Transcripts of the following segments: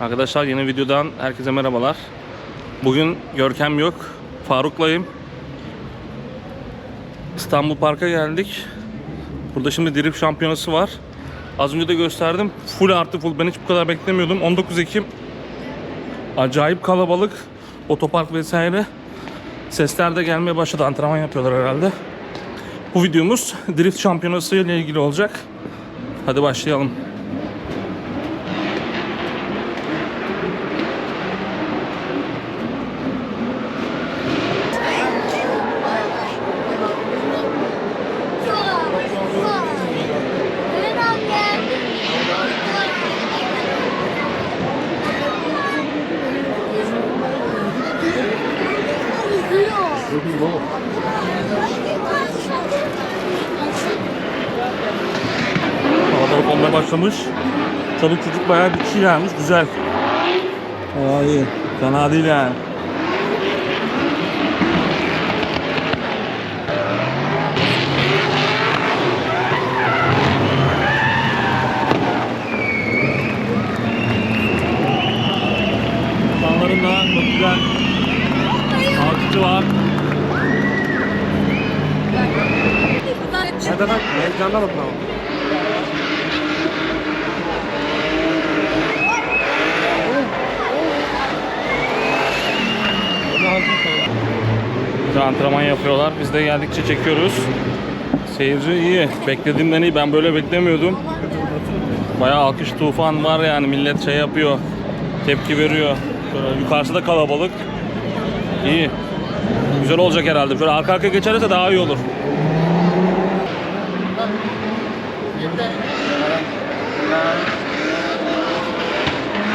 Arkadaşlar yeni videodan herkese merhabalar. Bugün Görkem yok. Faruk'layım. İstanbul Park'a geldik. Burada şimdi drift şampiyonası var. Az önce de gösterdim. Full artı full. Ben hiç bu kadar beklemiyordum. 19 Ekim. Acayip kalabalık. Otopark vesaire. Sesler de gelmeye başladı. Antrenman yapıyorlar herhalde. Bu videomuz drift şampiyonası ile ilgili olacak. Hadi başlayalım. Evet anne. Kalabalık olmaya başlamış. Çocuk bayağı bir kişi gelmiş. Güzel. Aa iyi. Fena değil yani. İnsanların da çok güzel alkışı var. Hadi bak, heyecanla bakın Antrenman yapıyorlar. Biz de geldikçe çekiyoruz. Seyirci iyi. Beklediğimden iyi. Ben böyle beklemiyordum. Bayağı alkış tufan var yani. Millet şey yapıyor. Tepki veriyor. Şöyle yukarısı da kalabalık. İyi. Güzel olacak herhalde. Şöyle arka arkaya geçerse daha iyi olur.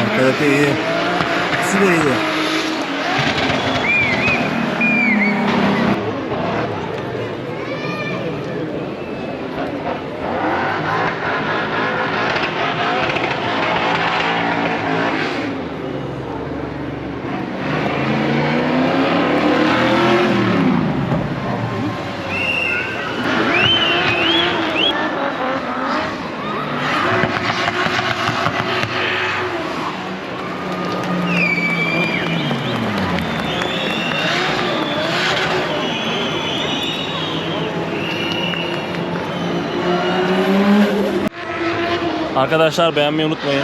Arkadaki iyi. İkisi de iyi. Arkadaşlar beğenmeyi unutmayın.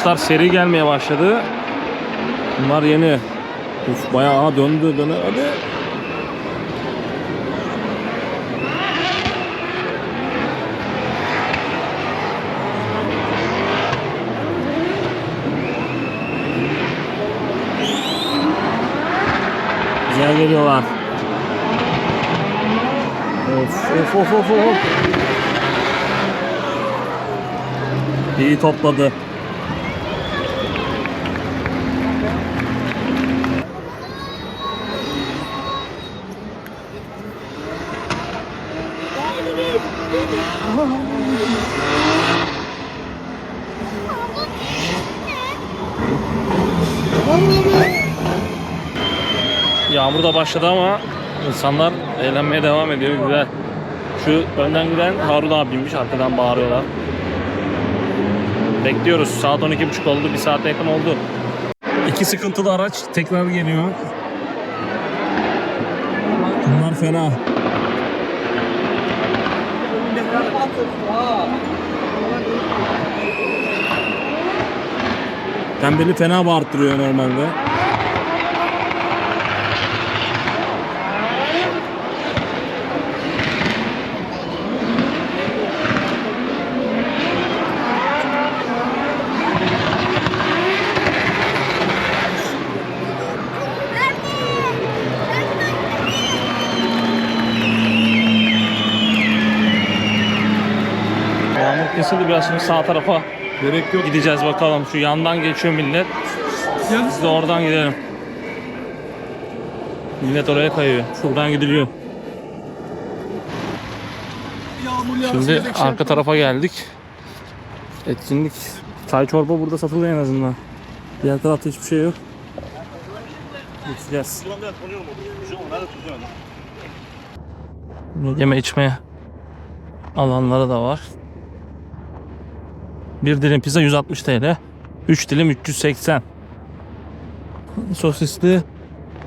Araçlar seri gelmeye başladı. Bunlar yeni. Uf bayağı aha döndü döndü. Hadi. Güzel geliyorlar. Of of of of of. İyi topladı. Yağmur da başladı ama insanlar eğlenmeye devam ediyor. Güzel. Şu önden giden Harun abiymiş. Arkadan bağırıyorlar. Bekliyoruz. Saat 12.30 oldu. Bir saate yakın oldu. İki sıkıntılı araç tekrar geliyor. Bunlar fena. Tembeli fena bağırttırıyor normalde. Şimdi sağ tarafa Gerek yok. gideceğiz bakalım. Şu yandan geçiyor millet. Biz de oradan gidelim. Millet oraya kayıyor. Şuradan gidiliyor. Şimdi arka tarafa geldik. Etkinlik. Çay çorba burada satılıyor en azından. Diğer tarafta hiçbir şey yok. Gideceğiz. Yeme içmeye alanları da var. Bir dilim pizza 160 TL. 3 dilim 380. Sosisli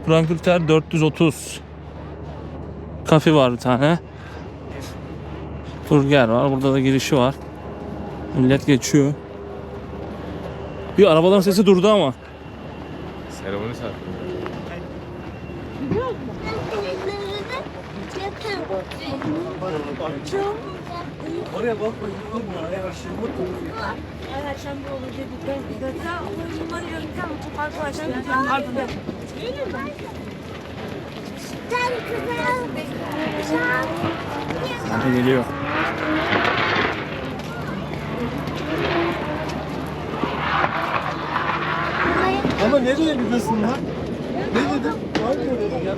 Frankfurter 430. Kafe var bir tane. Burger var. Burada da girişi var. Millet geçiyor. Bir arabaların sesi durdu ama. Seremoni saati. Oraya bak. Akşam bir olur dedikten sonra onları yöntem çok arkadaşlar. Hadi geliyor. Ama nereye gidiyorsun lan? Ne dedin? Ne yapıyorsun ya?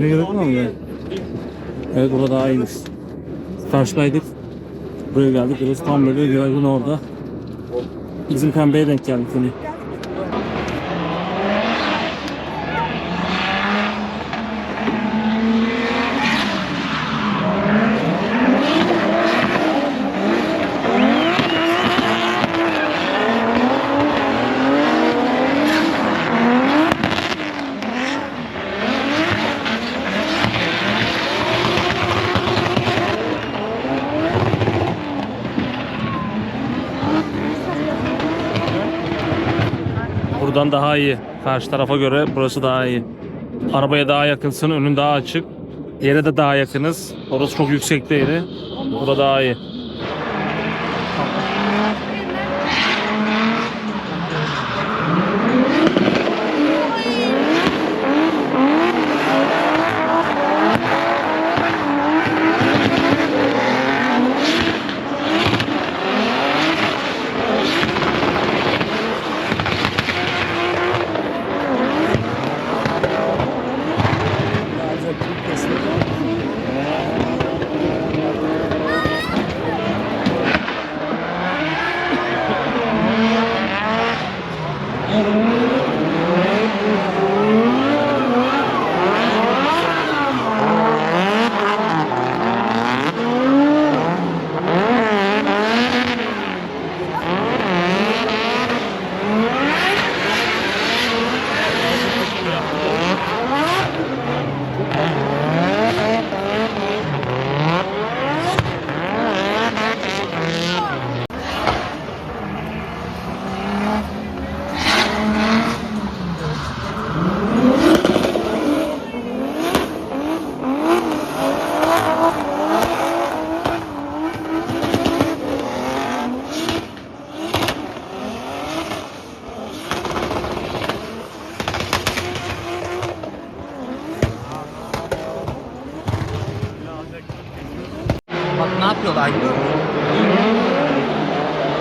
Ne gerek var mı? Evet burada daha iyiymiş. Karşıdaydık. Buraya geldik. Burası tam böyle virajın orada. Bizim pembeye denk geldik hani. Daha iyi. Karşı tarafa göre burası daha iyi. Arabaya daha yakınsın, önün daha açık. Yere de daha yakınız. Orası çok yüksekte yeri. Burada daha iyi.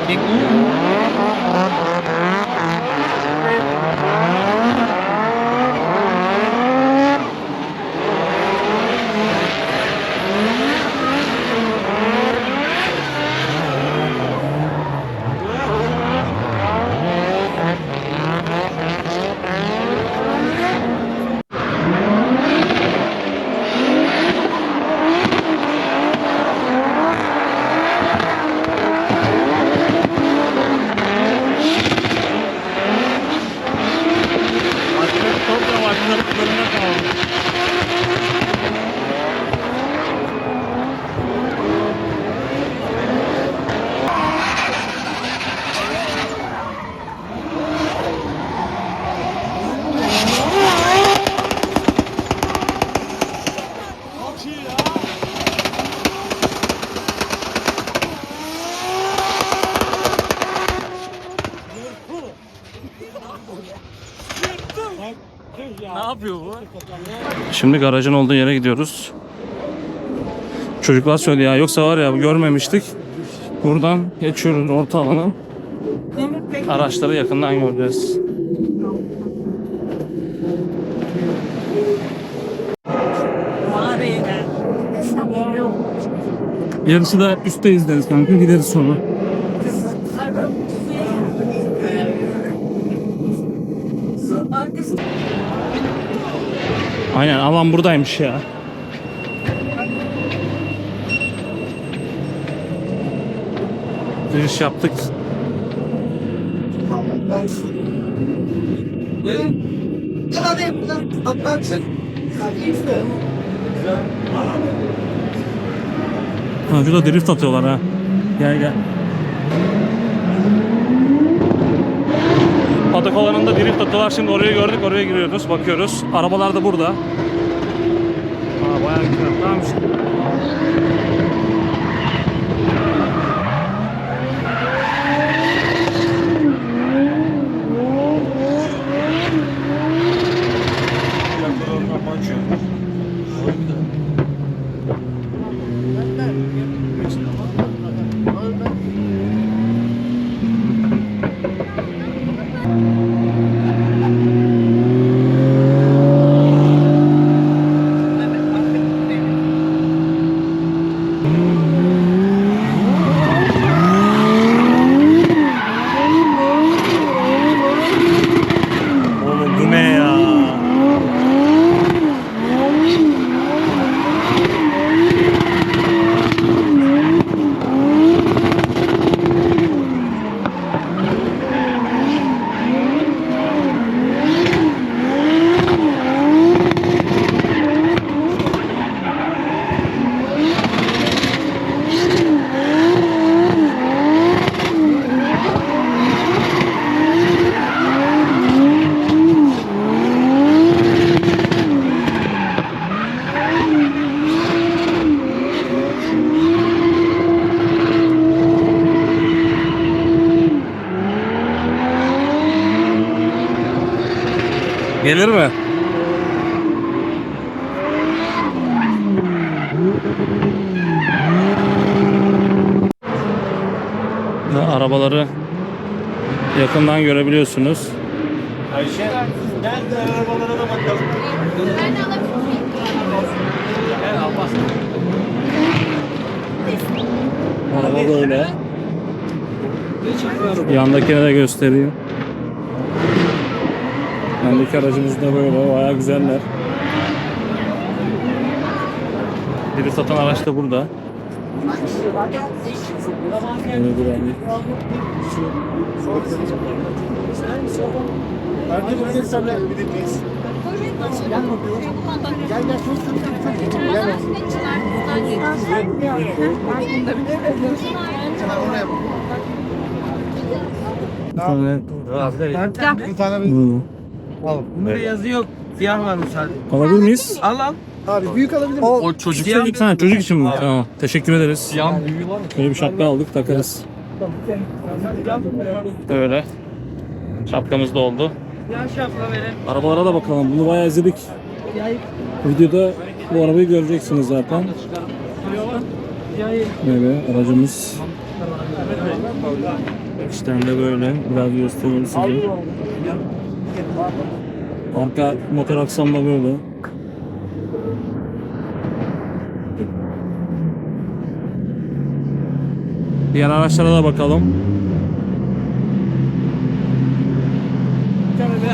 ঠিক Şimdi garajın olduğu yere gidiyoruz. Çocuklar söyledi ya yoksa var ya görmemiştik. Buradan geçiyoruz orta alanı. Araçları yakından göreceğiz. Yarısı da üstte izleriz kanka gideriz sonra. Aynen alan buradaymış ya. Giriş yaptık. Ha şurada drift atıyorlar ha. Gel gel. Patak alanında drift atıyorlar. Şimdi orayı gördük. Oraya giriyoruz. Bakıyoruz. Arabalar da burada. Aa bayağı güzel. Tamam işte. Oğlum bu ne ya? Gelir mi? Ve arabaları yakından görebiliyorsunuz. Ayşe gel de arabalara da bakalım. Araba böyle. Yandakine de gösteriyor. Yandaki aracımız da böyle. Bayağı güzeller. Biri satan araç da burada. Bir sen de bir de biz. Gel gel çok çok çok çok. Gel. Bir tane bir Hı. al. Bunda yazı yok. Siyah varmış sadece. Alabilir miyiz? Al al. Abi büyük alabilir miyim? O çocuk çocuk. Ha, çocuk için mi? Tamam. Teşekkür ederiz. Yan büyüğü var mı? Böyle bir şapka aldık takarız. Öyle. Şapkamız da oldu. Siyah şapka verin. Arabalara da bakalım. Bunu bayağı izledik. Videoda bu arabayı göreceksiniz zaten. Böyle aracımız. İçten de böyle. Biraz göstereyim size. Arka motor aksam da böyle. Diğer araçlara da bakalım.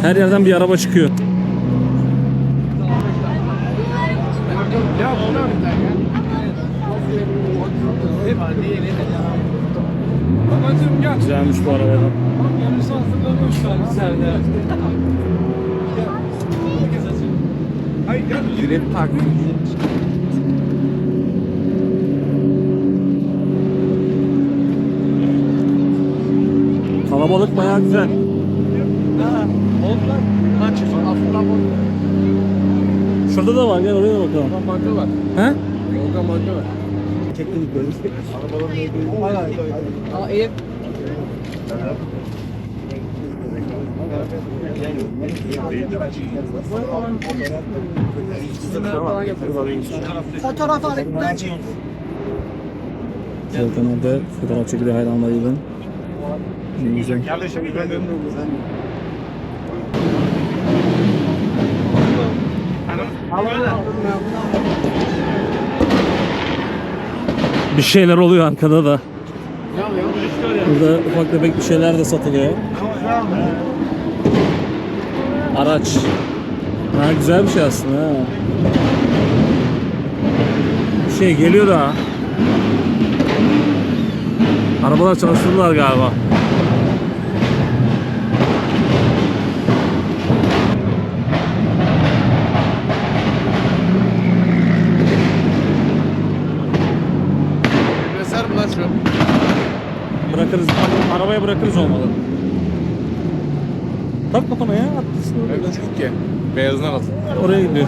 Her yerden bir araba çıkıyor. Güzelmiş bu araba. Direkt park. Kalabalık bayağı güzel. Lan. Kaç yüz? Bu. Şurada da var gel oraya da bakalım. Banka var. He? Volkan banka var. Çektik böyle. Arabaların ne Hala Aa ev. Volkan orada fotoğraf çekiliyor hayranlarıyla. Güzel. Bir şeyler oluyor arkada da. Burada ufak tefek bir şeyler de satılıyor. Araç. Ha, güzel bir şey aslında ha. Bir şey geliyor da. Arabalar çalıştırdılar galiba. Mesela mı lan şu? Bırakırız. Arabaya bırakırız olmalı. Tak kafana ya. Atlasın oraya. Küçük ki. Beyazından al. Oraya gidiyor.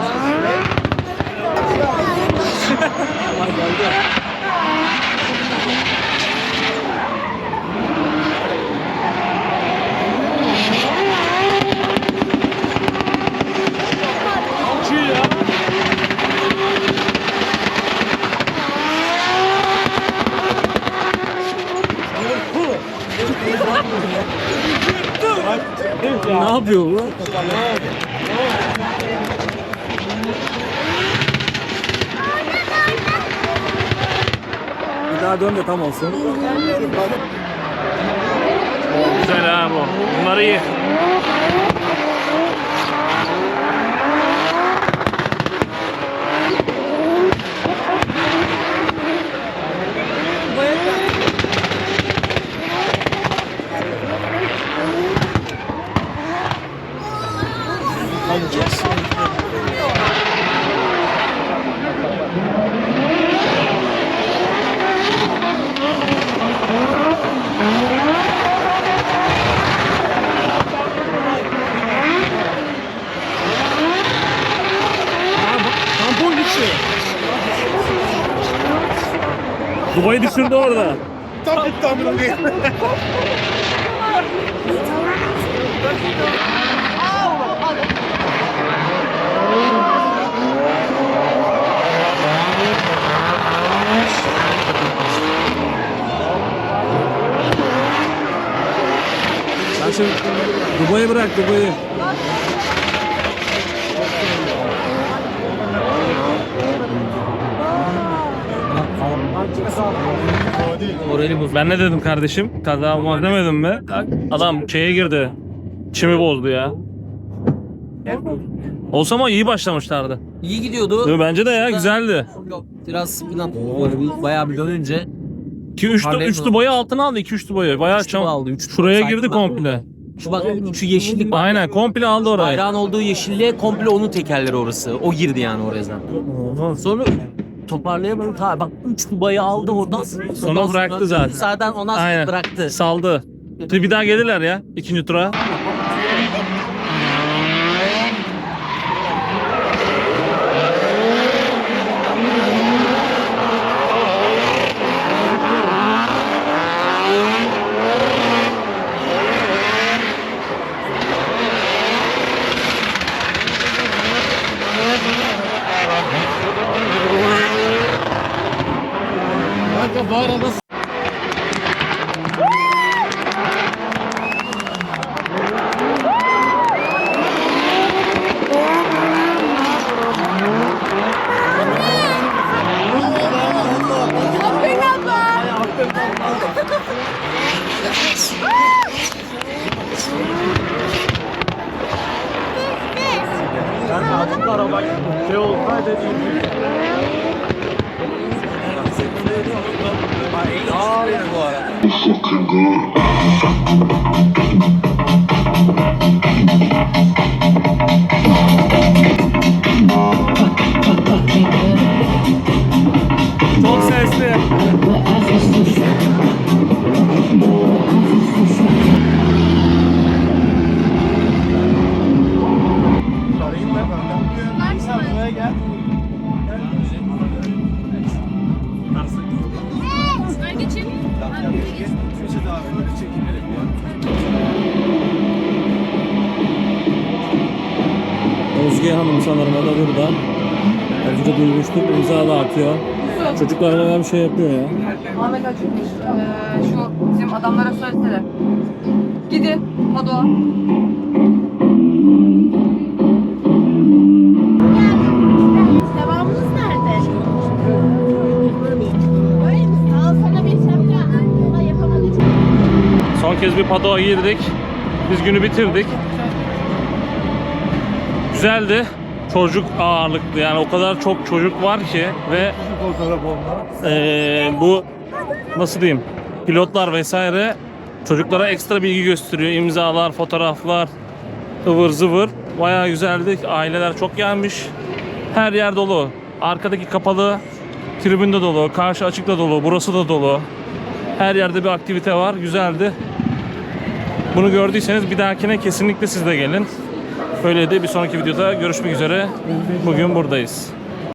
Ne yapıyor bu? Bir daha dön de tam olsun. Güzel ha bu. Bunlar iyi. Dubayı düşürdü orada. Sen şimdi Dubai'yi bırak Dubai'yi. Ben ne dedim kardeşim? Kaza olmaz demedim mi? Adam şeye girdi. Çimi bozdu ya. Olsa ama iyi başlamışlardı. İyi gidiyordu. Değil mi? Bence de ya güzeldi. Yok, Biraz böyle bir, bayağı bir dönünce 2 3 Harley 3 boyu altına aldı 2 3 boyu. Bayağı Üç çam. Aldı, üç Şuraya girdi komple. şu bak şu yeşillik var. Aynen komple aldı orayı. Bayrağın olduğu yeşilliğe komple onun tekerleri orası. O girdi yani oraya zaten. Sonra toparlayamadım. Ta bak 3 kubayı aldı oradan. Sonra bıraktı zaten. Zaten ondan sonra Aynen. bıraktı. Saldı. Bir daha gelirler ya ikinci tura. Bir şey yapıyor ya. Ahmet Açıkmış. Ee, şu bizim adamlara söylesene. Gidin Padoğa. Yapamadım. Son kez bir padoğa girdik. Biz günü bitirdik. Güzeldi. Çocuk ağırlıklı yani o kadar çok çocuk var ki ve Eee, bu nasıl diyeyim pilotlar vesaire çocuklara ekstra bilgi gösteriyor. İmzalar, fotoğraflar, ıvır zıvır. Bayağı güzeldi. Aileler çok gelmiş. Her yer dolu. Arkadaki kapalı tribünde dolu. Karşı açıkta dolu. Burası da dolu. Her yerde bir aktivite var. Güzeldi. Bunu gördüyseniz bir dahakine kesinlikle siz de gelin. Böyle de bir sonraki videoda görüşmek üzere. Bugün buradayız.